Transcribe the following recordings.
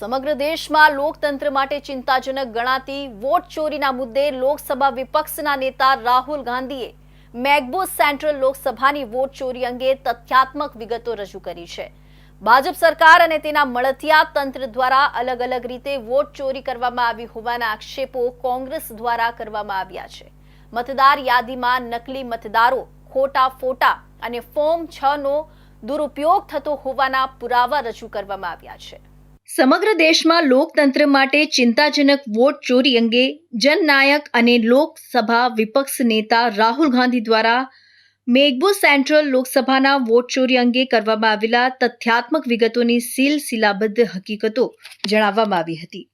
સમગ્ર દેશમાં લોકતંત્ર માટે ચિંતાજનક ગણાતી વોટ ચોરીના મુદ્દે લોકસભા વિપક્ષના નેતા રાહુલ ગાંધીએ મેગબો સેન્ટ્રલ લોકસભાની વોટ ચોરી અંગે તથ્યાત્મક વિગતો રજૂ કરી છે. ભાજપ સરકાર અને તેના મળતિયા તંત્ર દ્વારા અલગ અલગ રીતે વોટ ચોરી કરવામાં આવી હોવાના આક્ષેપો કોંગ્રેસ દ્વારા કરવામાં આવ્યા છે. મતદાર યાદીમાં નકલી મતદારો, ખોટા ફોટા અને ફોર્મ છ નો દુરુપયોગ થતો હોવાના પુરાવા રજૂ કરવામાં આવ્યા છે. સમગ્ર દેશમાં લોકતંત્ર માટે ચિંતાજનક વોટ ચોરી અંગે જનનાયક અને લોકસભા વિપક્ષ નેતા રાહુલ ગાંધી દ્વારા મેઘબો સેન્ટ્રલ લોકસભાના વોટ ચોરી અંગે કરવામાં આવેલા તથ્યાત્મક વિગતોની સિલસિલાબદ્ધ હકીકતો જણાવવામાં આવી હતી.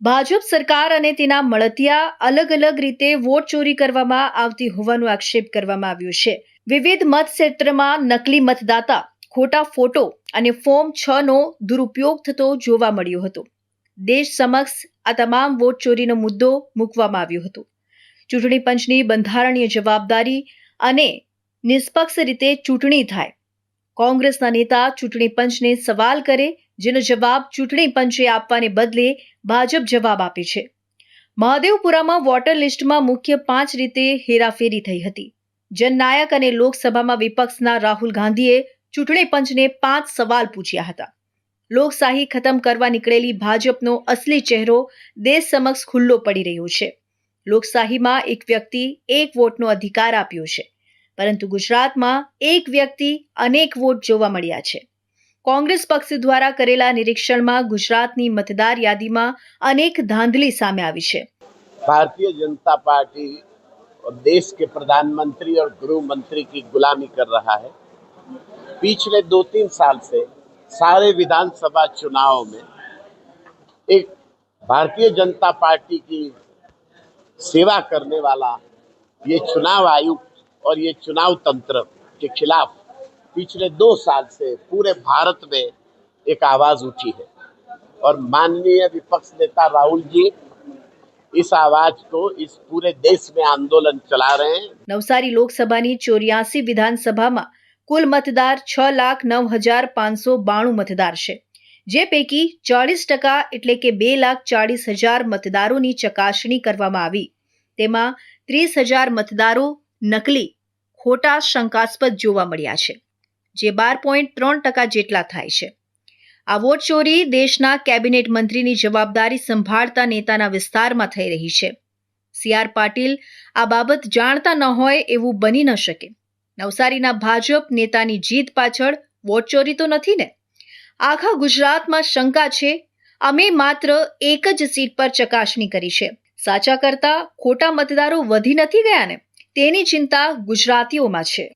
ભાજપ સરકાર અને તેના મળતિયા અલગ અલગ રીતે વોટ ચોરી કરવામાં આવતી હોવાનો આક્ષેપ કરવામાં આવ્યો છે. વિવિધ મત ક્ષેત્રમાં નકલી મતદાતા ખોટા ફોટો અને ફોર્મ છ નો દુરુપયોગ થતો જોવા મળ્યો હતો. દેશ સમક્ષ આ તમામ વોટ ચોરીનો મુદ્દો મૂકવામાં આવ્યો હતો. ચૂંટણી પંચની બંધારણીય જવાબદારી અને નિષ્પક્ષ રીતે ચૂંટણી થાય. કોંગ્રેસના નેતા ચૂંટણી પંચને સવાલ કરે, જેનો જવાબ ચૂંટણી પંચે આપવાને બદલે ભાજપ જવાબ આપે છે. મહાદેવપુરામાં વોટર લિસ્ટમાં મુખ્ય પાંચ રીતે હેરાફેરી થઈ હતી. જનનાયક અને લોકસભામાં વિપક્ષના રાહુલ ગાંધીએ ચૂંટણી પંચને પાંચ સવાલ પૂછ્યા હતા લોકશાહી ખતમ કરવા નીકળેલી ભાજપનો અસલી ચહેરો દેશ સમક્ષ ખુલ્લો પડી રહ્યો છે લોકશાહીમાં એક વ્યક્તિ એક વોટનો અધિકાર આપ્યો છે પરંતુ ગુજરાતમાં એક વ્યક્તિ અનેક વોટ જોવા મળ્યા છે કોંગ્રેસ પક્ષ દ્વારા કરેલા નિરીક્ષણમાં ગુજરાતની મતદાર યાદીમાં અનેક ધાંધલી સામે આવી છે भारतीय जनता पार्टी और देश के प्रधानमंत्री और गृह मंत्री की गुलामी कर रहा है पिछले दो तीन साल से सारे विधानसभा चुनाव में एक भारतीय जनता पार्टी की सेवा करने वाला ये चुनाव आयुक्त और ये चुनाव तंत्र के खिलाफ पिछले दो साल से पूरे भारत में एक आवाज उठी है और माननीय विपक्ष नेता राहुल जी इस आवाज को इस पूरे देश में आंदोलन चला रहे हैं નવસારી લોકસભાની ચોર્યાસી વિધાનસભામાં કુલ મતદાર છ લાખ નવ હજાર પાંચસો બાણું મતદાર છે. જે પૈકી ચાળીસ ટકા એટલે કે બે લાખ ચાળીસ હજાર મતદારોની ચકાસણી કરવામાં આવી. તેમાં ત્રીસ હજાર મતદારો નકલી, ખોટા, શંકાસ્પદ જોવા મળ્યા છે, જે બાર પોઈન્ટ ત્રણ ટકા જેટલા થાય છે. આ વોટ ચોરી દેશના કેબિનેટ મંત્રીની જવાબદારી સંભાળતા નેતાના વિસ્તારમાં થઈ રહી છે. સી આર પાટીલ આ બાબત જાણતા ન હોય એવું બની ન શકે. નવસારીના ભાજપ નેતાની જીત પાછળ વોટ ચોરી તો નથી ને? આખા ગુજરાતમાં શંકા છે. અમે માત્ર એક જ સીટ પર ચકાસણી કરી છે. સાચા કરતા ખોટા મતદારો વધી નથી ગયા ને? તેની ચિંતા ગુજરાતીઓમાં છે.